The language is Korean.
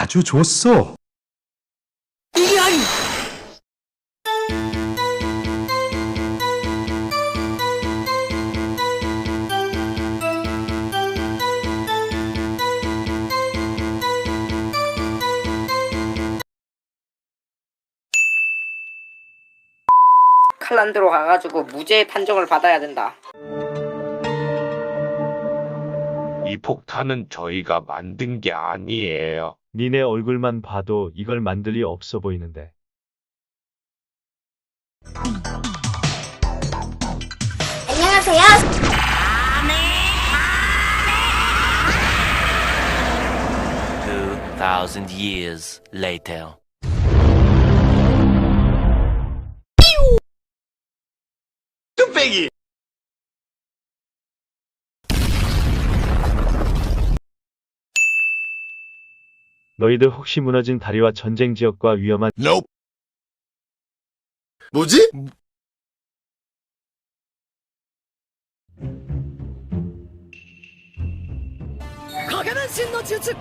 아주 좋소. 칼란드로 가가지고 무죄 판정을 받아야 된다. 이 폭탄은 저희가 만든 게 아니에요. 니네 얼굴만 봐도 이걸 만들 리 없어 보이는데. 안녕하세요. Two thousand years later. 너희들 혹시 무너진 다리와 전쟁 지역과 위험한 nope. 뭐지? 가게는 신노 지우측